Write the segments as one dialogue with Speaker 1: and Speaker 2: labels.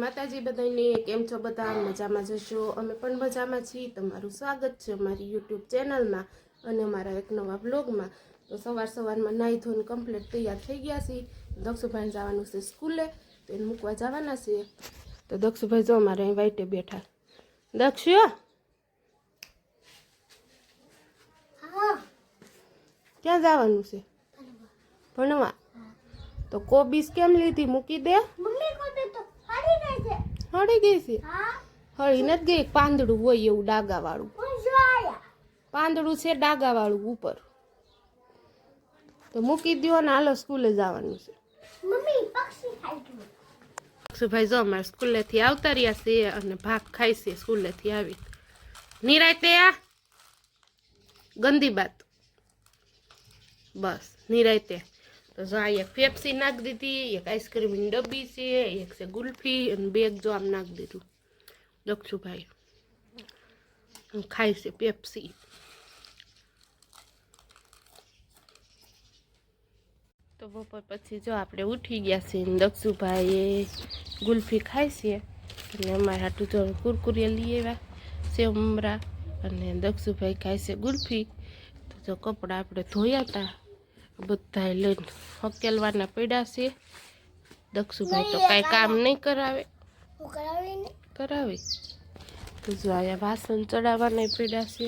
Speaker 1: માતાજી બધાને કેમ છો? બધા મજામાં જશો? અમે પણ મજામાં છીએ. તમારું સ્વાગત છે અમારી યુટ્યુબ ચેનલમાં અને અમારા એક નવા બ્લોગમાં. તો સવાર સવારમાં નાહી ધોઈને કમ્પ્લીટ તૈયાર થઈ ગયા છીએ. દક્ષુભાઈ જવાનું છે સ્કૂલે તો એને મૂકવા જવાના છે. તો દક્ષુભાઈ જો અમારે અહીં વાઈટે બેઠા. દક્ષુ? ક્યાં જવાનું છે? ભણવા. તો કોબીસ કેમ લીધી? મૂકી દે
Speaker 2: મમ્મી કોતે તો હારી ગઈ છે
Speaker 1: હળી ગઈ છે. હળી નથી ગઈ પાંદડું હોય એવું ડાગા વાળું પાંદડું છે ડાગા વાળું ઉપર. તો મૂકી દો ને હાલો સ્કૂલે જવાનું છે.
Speaker 2: મમ્મી પક્ષી ખાઈ ગયું.
Speaker 1: અક્ષુભાઈ જો અમારે સ્કૂલેથી આવતા રહ્યા છે અને ભાગ ખાય છે સ્કૂલેથી આવી. નિરાયતે આ? ગંદી બાત બસ નિરાયતે તો જો આ એક પેપ્સી નાખી દીધી, એક આઈસ્ક્રીમની ડબ્બી છે, એક છે ગુલ્ફી અને બેગ જો આમ નાખી દીધું. દક્ષુભાઈ ખાય છે પેપ્સી તો બપોર પછી જો આપણે ઉઠી ગયા છીએ ને દક્ષુભાઈએ ગુલ્ફી ખાય છે. અને અમારા હાટું જો કુરકુરિયા લઈ આવ્યા સેવ અને દક્ષુભાઈ ખાય છે ગુલ્ફી. તો જો કપડાં આપણે ધોયા હતા. બધા લઈને હકેલવાના પડ્યા છે. દક્ષુભાઈ તો કાંઈ કામ નહીં કરાવે.
Speaker 2: કરાવે.
Speaker 1: તો જો વાસણ ચડાવવાના પડ્યા છે.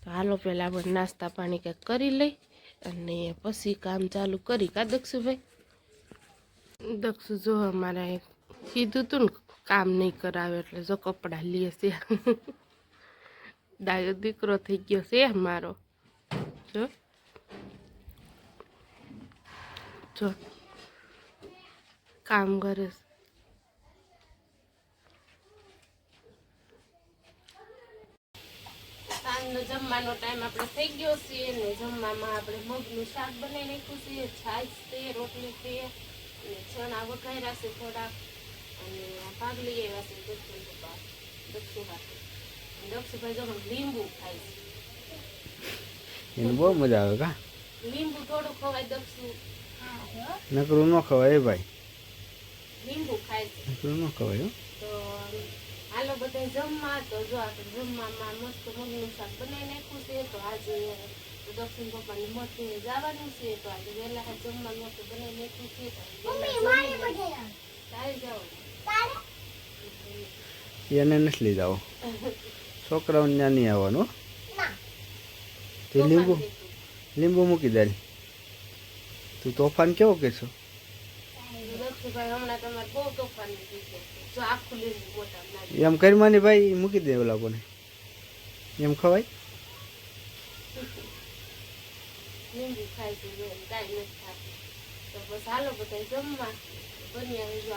Speaker 1: તો હાલો પહેલાં આપણે નાસ્તા પાણી કંઈક કરી લઈ અને પછી કામ ચાલુ કરી. કા દક્ષુભાઈ? દક્ષુ જો અમારે કીધું તું ને કામ નહીં કરાવે એટલે જો કપડાં લે છે. ડાયો દીકરો થઈ ગયો છે મારો જો. જો કામ કરે છે. સાંજનો જમવાનો ટાઈમ આપણે થઈ ગયો છે ને જમવામાં આપણે મગનું શાક બનાવી નાખ્યું છે છાશ છે રોટલી છે અને ચણા વઘાર્યા છે થોડાક. અને ભાગલી આવ્યા છે દક્ષિણ પપ્પા દક્ષુ હાથે દક્ષુભાઈ જો લીંબુ ખાય છે.
Speaker 3: એને બહુ મજા આવે કા?
Speaker 1: લીંબુ થોડું ખવાય દક્ષુ
Speaker 3: નકરું ન ખવાય એ ભાઈ.
Speaker 1: લીંબુ ખાય છે.
Speaker 3: નકરું ન ખવાય
Speaker 1: તો હાલો બધા જમવા તો જો આપણે જમવામાં મસ્ત મગનું શાક બનાવી નાખ્યું છે તો આજે દક્ષિણ પપ્પાની મઠે જવાનું છે તો આજે વહેલા જમવા મસ્ત બનાવી નાખ્યું છે
Speaker 3: એને નથી લઈ જાવ છોકરાઓને ત્યાં નહીં આવવાનું લીંબુ. લીંબુ મૂકી દે. તું તોફાન કેવો કહેશો?
Speaker 1: છો
Speaker 3: એમ કરી માની ભાઈ મૂકી દે ઓલા કોને. એમ ખવાય?
Speaker 1: તો બસ હાલો બધા જમવા બની આવી જો